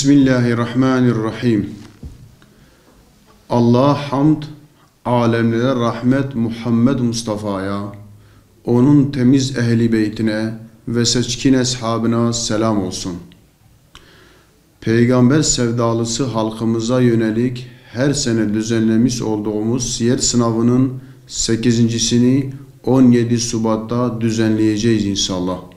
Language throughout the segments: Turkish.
Bismillahirrahmanirrahim. Allah hamd, alemlere rahmet Muhammed Mustafa'ya, onun temiz ehli beytine ve seçkin eshabına selam olsun. Peygamber sevdalısı halkımıza yönelik her sene düzenlemiş olduğumuz siyer sınavının 8.sini 17 Şubat'ta düzenleyeceğiz inşallah.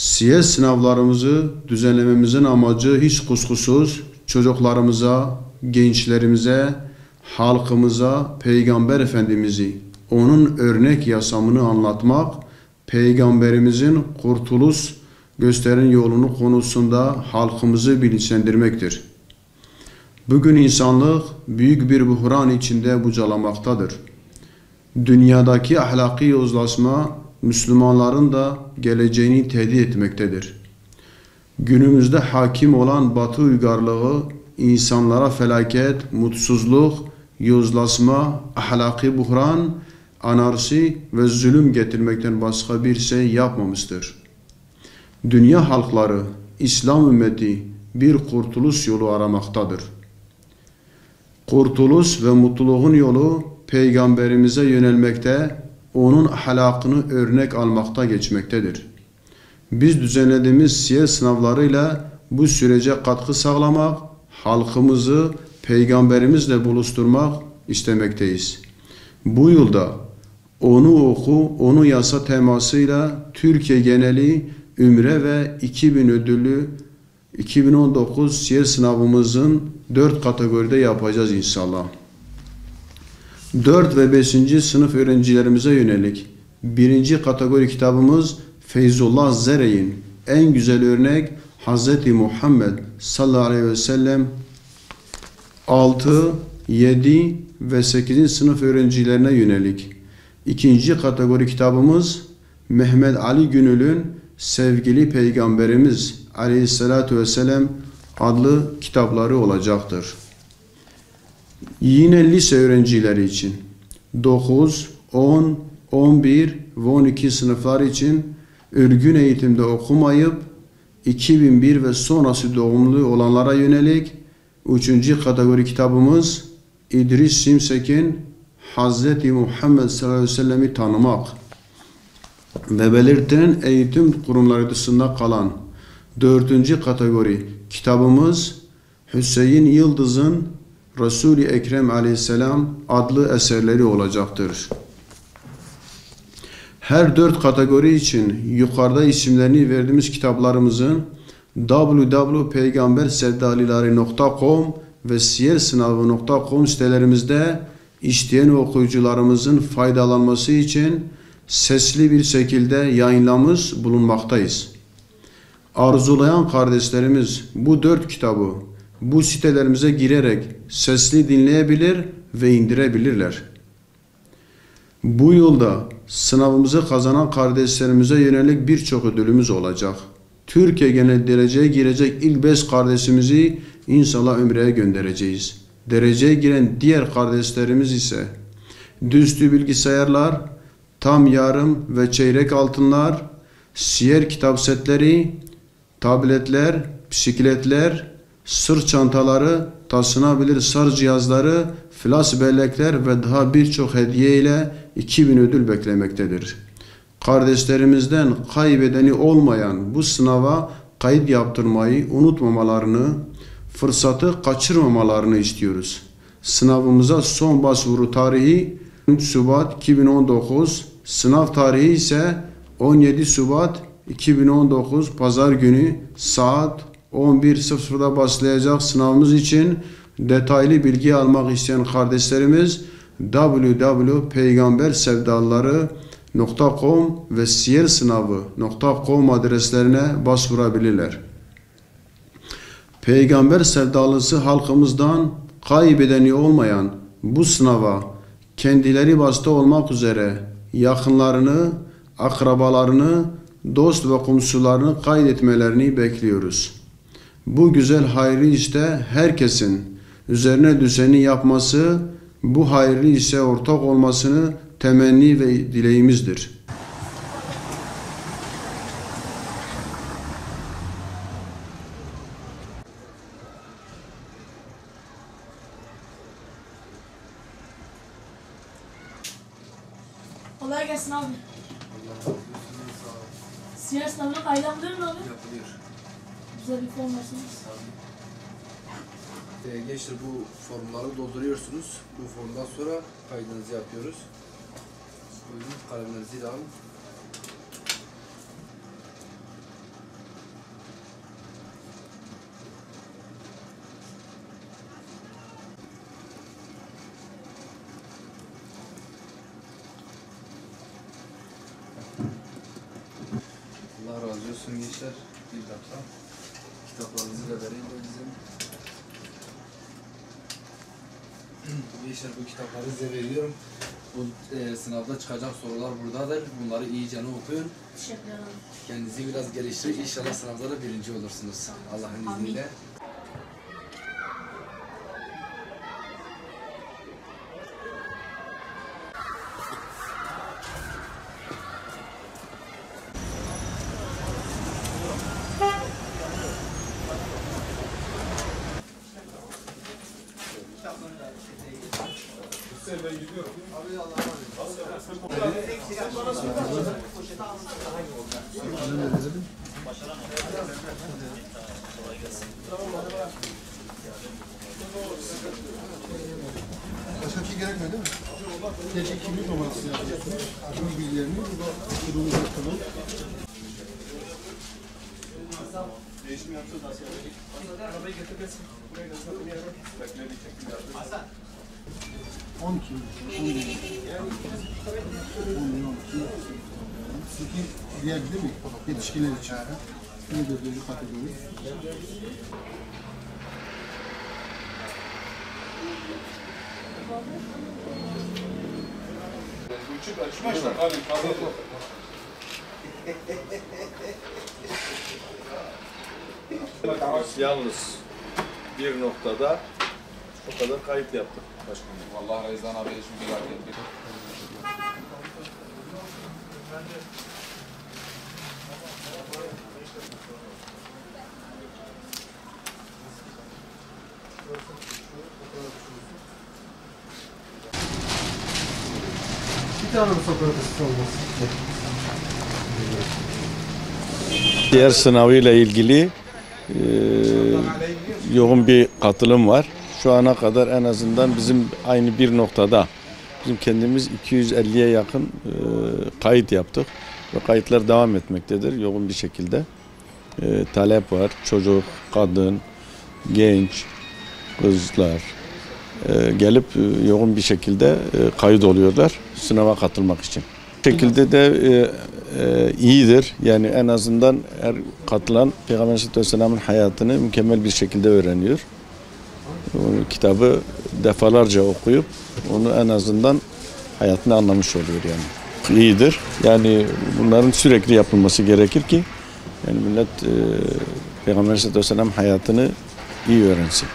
Siyer sınavlarımızı düzenlememizin amacı hiç kuşkusuz çocuklarımıza, gençlerimize, halkımıza Peygamber Efendimiz'i, onun örnek yaşamını anlatmak, Peygamberimizin kurtuluş gösteren yolunu konusunda halkımızı bilinçlendirmektir. Bugün insanlık büyük bir buhran içinde bucalamaktadır. Dünyadaki ahlaki yozlaşma Müslümanların da geleceğini tehdit etmektedir. Günümüzde hakim olan batı uygarlığı insanlara felaket, mutsuzluk, yozlaşma, ahlaki buhran, anarşi ve zulüm getirmekten başka bir şey yapmamıştır. Dünya halkları, İslam ümmeti bir kurtuluş yolu aramaktadır. Kurtuluş ve mutluluğun yolu Peygamberimize yönelmekte, onun ahlakını örnek almakta geçmektedir. Biz düzenlediğimiz siyer sınavlarıyla bu sürece katkı sağlamak, halkımızı peygamberimizle buluşturmak istemekteyiz. Bu yılda onu oku, onu yasa temasıyla Türkiye geneli Ümre ve 2000 ödüllü 2019 siyer sınavımızın 4 kategoride yapacağız inşallah. 4 ve 5. sınıf öğrencilerimize yönelik birinci kategori kitabımız Feyzullah Zere'in en güzel örnek Hz. Muhammed sallallahu aleyhi ve sellem 6, 7 ve 8. sınıf öğrencilerine yönelik. İkinci kategori kitabımız Mehmet Ali Günül'ün Sevgili Peygamberimiz aleyhissalatu vesselam adlı kitapları olacaktır. Yine lise öğrencileri için. 9, 10, 11 ve 12 sınıflar için örgün eğitimde okumayıp 2001 ve sonrası doğumlu olanlara yönelik üçüncü kategori kitabımız İdris Simsek'in Hazreti Muhammed sallallahu aleyhi ve sellem'i tanımak ve belirtilen eğitim kurumları dışında kalan dördüncü kategori kitabımız Hüseyin Yıldız'ın Resul-i Ekrem aleyhisselam adlı eserleri olacaktır. Her dört kategori için yukarıda isimlerini verdiğimiz kitaplarımızın www.peygambersevdalileri.com ve siyersınavı.com sitelerimizde isteyen okuyucularımızın faydalanması için sesli bir şekilde yayınlamış bulunmaktayız. Arzulayan kardeşlerimiz bu dört kitabı bu sitelerimize girerek sesli dinleyebilir ve indirebilirler. Bu yılda sınavımızı kazanan kardeşlerimize yönelik birçok ödülümüz olacak. Türkiye genel dereceye girecek ilk beş kardeşimizi inşallah Ümre'ye göndereceğiz. Dereceye giren diğer kardeşlerimiz ise düstü bilgisayarlar, tam yarım ve çeyrek altınlar, siyer kitap setleri, tabletler, bisikletler, sırt çantaları, taşınabilir sar cihazları, flash bellekler ve daha birçok hediye ile 2000 ödül beklemektedir. Kardeşlerimizden kaybedeni olmayan bu sınava kayıt yaptırmayı unutmamalarını, fırsatı kaçırmamalarını istiyoruz. Sınavımıza son başvuru tarihi 3 Şubat 2019, sınav tarihi ise 17 Şubat 2019 Pazar günü saat 11.00'da başlayacak sınavımız için detaylı bilgi almak isteyen kardeşlerimiz www.peygambersevdaları.com ve siyersınavı.com adreslerine başvurabilirler. Peygamber sevdalısı halkımızdan kaybedeni olmayan bu sınava kendileri başta olmak üzere yakınlarını, akrabalarını, dost ve komşularını kaydetmelerini bekliyoruz. Bu güzel hayrı işte herkesin üzerine düşeni yapması, bu hayrı işe ortak olmasını temenni ve dileğimizdir.'' Kolay gelsin abi. Siyer sınavına kaydandırın abi. Yapılıyor. Bize bir form verseniz. Ee, gençler bu formları dolduruyorsunuz. Bu formdan sonra kaydınızı yapıyoruz. Buyurun kalemlerinizi de alın. Allah razı olsun gençler. Bir dakika. Kitaplarınızı da vereyim de bizim. Gençler bu kitapları size veriyorum. Bu e, sınavda çıkacak sorular buradadır. Bunları iyice okuyun. Teşekkürler abi. Kendinizi biraz geliştirin. İnşallah sınavda da birinci olursunuz. Allah'ın Asya'ya ben gidiyorum. Abi Allah'a emanet. Sen bana söyle. Poşete alsak daha iyi olacak. Başaramayız. Kolay gelsin. Tamam. Başka bir şey gerekmiyor değil mi? Gerçi kimlik numarası yazıyorsunuz. Kimlik bilgilerini burada okuduğunuz noktada. Değişim yapacağız Asya'da. Arabayı getirmesin. Buraya gelsin. Bekledik. Hasan. 10 kilo, 10 milyon. 10 milyon kilo. Sikin diyebilir mi? Yetişkinler için. Yine de böyle kategori. Uçuk açmışlar. Yalnız bir noktada o kadar kayıt yaptık başkanım. Vallahi Rezan abi için bir hak ettik. Bir tane Sokrates'in olması? Diğer sınavıyla ilgili e, yoğun bir katılım var. Şu ana kadar en azından bizim aynı bir noktada bizim kendimiz 250'ye yakın e, kayıt yaptık ve kayıtlar devam etmektedir yoğun bir şekilde. E, talep var, çocuk, kadın, genç, kızlar e, gelip e, yoğun bir şekilde e, kayıt oluyorlar sınava katılmak için. Bu şekilde de e, e, iyidir. Yani en azından her katılan Peygamber Aleyhisselatü Vesselam'ın hayatını mükemmel bir şekilde öğreniyor. Kitabı defalarca okuyup onu en azından hayatını anlamış oluyor yani. İyidir. Yani bunların sürekli yapılması gerekir ki yani millet e, Peygamber Aleyhisselatü Vesselam hayatını iyi öğrensin.